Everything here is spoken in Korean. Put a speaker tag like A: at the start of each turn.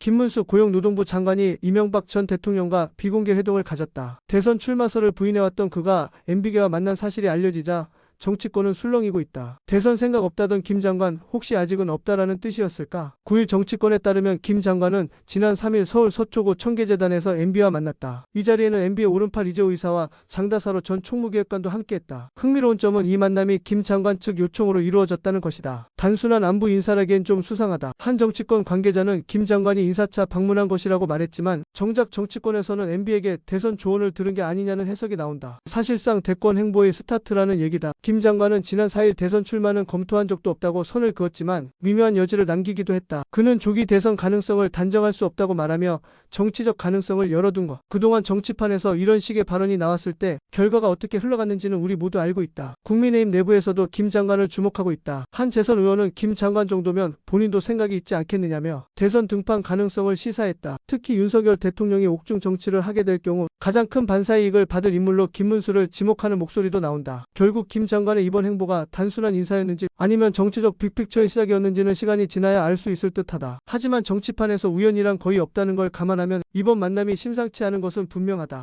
A: 김문수 고용노동부 장관이 이명박 전 대통령과 비공개 회동을 가졌다. 대선 출마설을 부인해왔던 그가 MB계와 만난 사실이 알려지자 정치권은 술렁이고 있다. 대선 생각 없다던 김 장관 혹시 아직은 없다라는 뜻이었을까? 9일 정치권에 따르면 김 장관은 지난 3일 서울 서초구 청계재단에서 MB와 만났다. 이 자리에는 MB의 오른팔 이재호 의사와 장다사로 전 총무기획관도 함께했다. 흥미로운 점은 이 만남이 김 장관 측 요청으로 이루어졌다는 것이다. 단순한 안부 인사라기엔 좀 수상하다. 한 정치권 관계자는 김 장관이 인사차 방문한 것이라고 말했지만 정작 정치권에서는 MB에게 대선 조언을 들은 게 아니냐는 해석이 나온다. 사실상 대권 행보의 스타트라는 얘기다. 김 장관은 지난 4일 대선 출마는 검토한 적도 없다고 선을 그었지만 미묘한 여지를 남기기도 했다. 그는 조기 대선 가능성을 단정할 수 없다고 말하며 정치적 가능성을 열어둔 것. 그동안 정치판에서 이런 식의 발언이 나왔을 때 결과가 어떻게 흘러갔는지는 우리 모두 알고 있다. 국민의힘 내부에서도 김 장관을 주목하고 있다. 한 재선 의원은 김 장관 정도면 본인도 생각이 있지 않겠느냐며 대선 등판 가능성을 시사했다. 특히 윤석열 대통령이 옥중 정치를 하게 될 경우 가장 큰 반사이익을 받을 인물로 김문수를 지목하는 목소리도 나온다. 결국 김 장관의 이번 행보가 단순한 인사였는지 아니면 정치적 빅픽처의 시작이었는지는 시간이 지나야 알 수 있을 듯하다. 하지만 정치판에서 우연이란 거의 없다는 걸 감안하면 이번 만남이 심상치 않은 것은 분명하다.